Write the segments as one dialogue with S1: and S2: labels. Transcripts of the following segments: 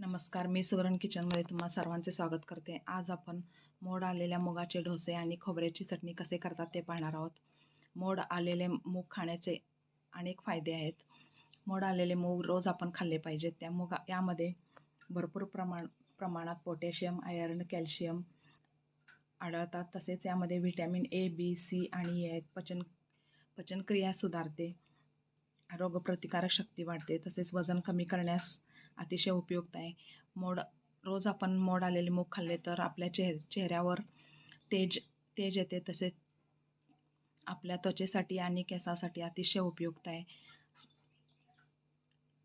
S1: नमस्कार मी सुगरण किचनमध्ये तुम्हा सर्वांचे स्वागत करते. आज आपण मोड आलेल्या मुगाचे डोसे आणि खोबऱ्याची चटणी कसे करतात ते पाहणार आहोत. मोड आलेले मूग खाण्याचे अनेक फायदे आहेत. मोड आलेले मूग रोज आपण खाल्ले पाहिजेत. त्या मुगा यामध्ये भरपूर प्रमाण प्रमाणात पोटॅशियम आयर्न कॅल्शियम आढळतात. तसेच यामध्ये व्हिटॅमिन ए बी सी आणि ए आहेत. पचन पचनक्रिया सुधारते. रोगप्रतिकारक शक्ती वाढते. तसेच वजन कमी करण्यास अतिशय उपयुक्त आहे. मोड रोज आपण मोड आलेले मूग खाल्ले तर आपल्या चेह चेहऱ्यावर तेज तेज येते. तसेच आपल्या त्वचेसाठी आणि केसासाठी अतिशय उपयुक्त आहे.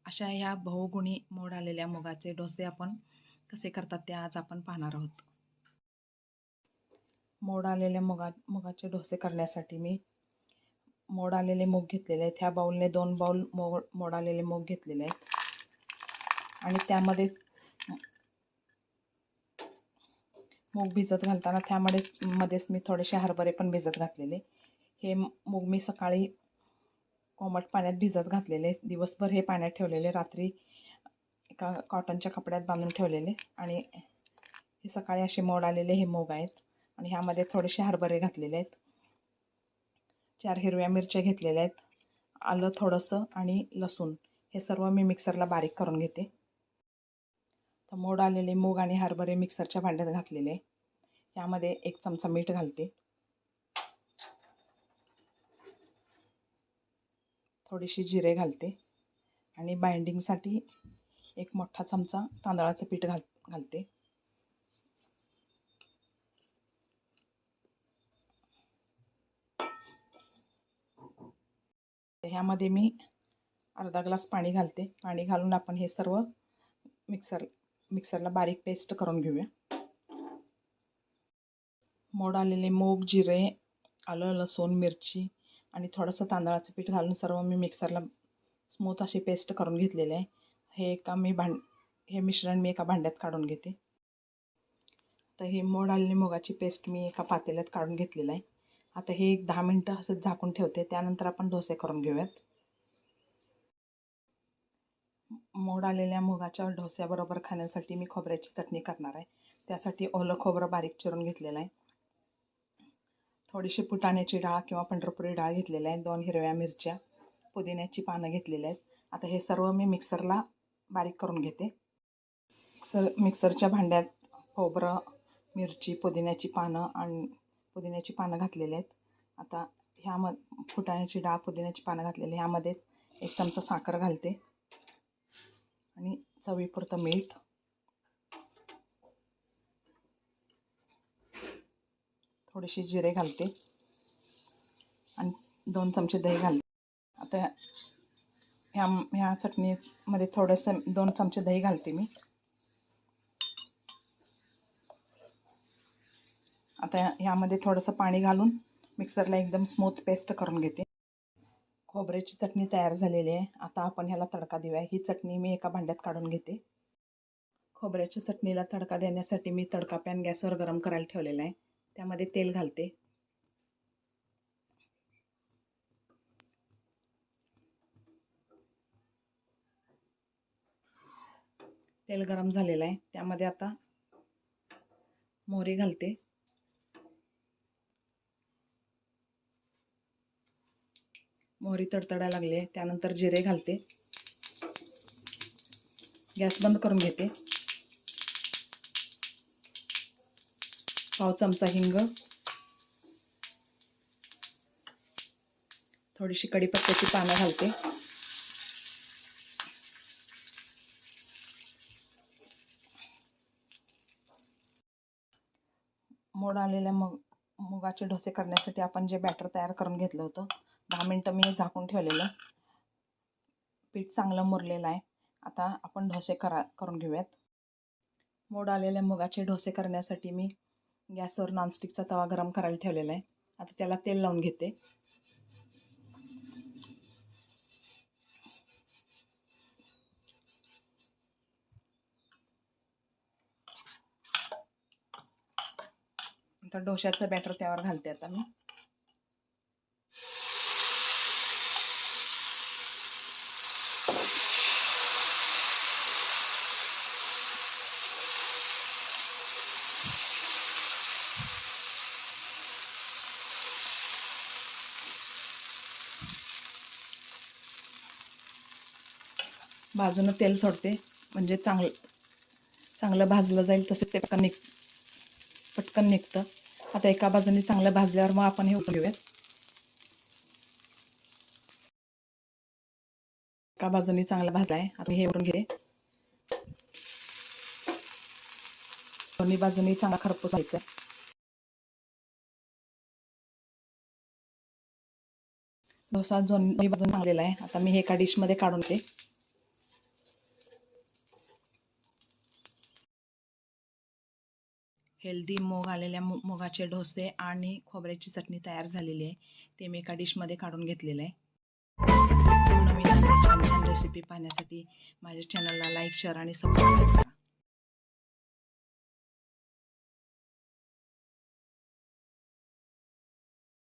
S1: अशा ह्या बहुगुणी मोड आलेल्या मुगाचे डोसे आपण कसे करतात ते आज आपण पाहणार आहोत. मोड आलेल्या मुगा मुगाचे डोसे करण्यासाठी मी मोड आलेले मूग घेतलेले आहेत. ह्या बाऊलने दोन बाऊल मोड मोड आलेले मूग घेतलेले आहेत. आणि त्यामध्येच मूग भिजत घालताना त्यामध्येच मध्येच मी थोडेसे हरभरे पण भिजत घातलेले. हे मूग मी सकाळी कोमट पाण्यात भिजत घातलेले. दिवसभर हे पाण्यात ठेवलेले. रात्री एका कॉटनच्या कपड्यात बांधून ठेवलेले. आणि हे सकाळी असे मोड आलेले हे मूग आहेत. आणि ह्यामध्ये थोडेसे हरभरे घातलेले आहेत. चार हिरव्या मिरच्या घेतलेल्या आहेत. आलं थोडंसं आणि लसूण. हे सर्व मी मिक्सरला बारीक करून घेते. तर मोड आलेले मूग आणि हरभरे मिक्सरच्या भांड्यात घातलेले. यामध्ये एक चमचा मीठ घालते. थोडीशी जिरे घालते. आणि बाइंडिंगसाठी एक मोठा चमचा तांदळाचं पीठ घाल घालते. ह्यामध्ये मी अर्धा ग्लास पाणी घालते. पाणी घालून आपण हे सर्व मिक्सर मिक्सरला बारीक पेस्ट करून घेऊया. मोड आलेले मूग जिरे आलं लसूण मिरची आणि थोडंसं तांदळाचं पीठ घालून सर्व मी मिक्सरला स्मूथ अशी पेस्ट करून घेतलेले आहे. हे एका मी भांड हे मिश्रण मी एका भांड्यात काढून घेते. तर हे मोड आलेली मुगाची पेस्ट मी एका पातेल्यात काढून घेतलेलं आहे. आता हे एक दहा मिनटं असंच झाकून ठेवते. त्यानंतर आपण डोसे करून घेऊयात. मोड आलेल्या मुगाच्या डोस्याबरोबर खाण्यासाठी मी खोबऱ्याची चटणी करणार आहे. त्यासाठी ओलं खोबरं बारीक चिरून घेतलेलं आहे. थोडीशी फुटाण्याची डाळ किंवा पंढरपुरी डाळ घेतलेली आहे. दोन हिरव्या मिरच्या पुदिन्याची पानं घेतलेली आहेत. आता हे सर्व मी मिक्सरला बारीक करून घेते. मिक्सर मिक्सरच्या भांड्यात खोबरं मिरची पुदिन्याची पानं आणि पुदिन्याची पानं घातलेली आहेत. आता ह्याम फुटाण्याची डाळ पुदिन्याची पानं घातलेली ह्यामध्ये एक चमचा साखर घालते. आणि चवीपुरतं मीठ. थोडीशी जिरे घालते. आणि दोन चमचे दही घालते. आता ह्या ह्या चटणीमध्ये थोडंसं दोन चमचे दही घालते मी. आता ह्यामध्ये थोडंसं पाणी घालून मिक्सरला एकदम स्मूथ पेस्ट करून घेते. खोबऱ्याची चटणी तयार झालेली आहे. आता आपण ह्याला तडका देऊया. ही चटणी मी एका भांड्यात काढून घेते. खोबऱ्याच्या चटणीला तडका देण्यासाठी मी तडका पॅन गॅसवर गरम करायला ठेवलेला आहे. त्यामध्ये तेल घालते. तेल गरम झालेलं आहे. त्यामध्ये आता मोहरी घालते. मोहरी तडतडायला लागली. आहे त्यानंतर जिरे घालते. गॅस बंद करून घेते. पाव चमचा हिंग. थोडीशी कढीपत्त्याची पानं घालते. मोड आलेल्या मग मुगाचे डोसे करण्यासाठी आपण जे बॅटर तयार करून घेतलं होतं दहा मिनटं मी झाकून ठेवलेलं. पीठ चांगलं मुरलेलं आहे. आता आपण डोसे करा करून घेऊयात. मोड आलेल्या मुगाचे डोसे करण्यासाठी मी गॅसवर नॉनस्टिकचा तवा गरम करायला ठेवलेला आहे. आता त्याला तेल लावून घेते. तर डोश्याचं बॅटर त्यावर घालते आता मी. बाजून तेल सोडते म्हणजे चांगलं चांगलं भाजलं जाईल तसं ते पटकन निघ पटकन निघतं. आता एका बाजूने चांगलं भाजल्यावर मग आपण हे उठून घेऊयात. एका बाजूने चांगला भाजलाय. आता हे उरून घे. दोन्ही बाजूनी चांगला खरपूस व्हायचा आहे. डोसा दोन्ही बाजून चांगलेला आहे. आता मी हे एका डिशमध्ये काढून ते हेल्दी मूग आलेल्या मु मुगाचे डोसे आणि खोबऱ्याची चटणी तयार झालेली आहे. ते मी एका डिशमध्ये काढून घेतलेलं आहे. नवीन नवीन छान छान रेसिपी पाहण्यासाठी माझ्या चॅनलला लाईक शेअर आणि सबस्क्राईब करा.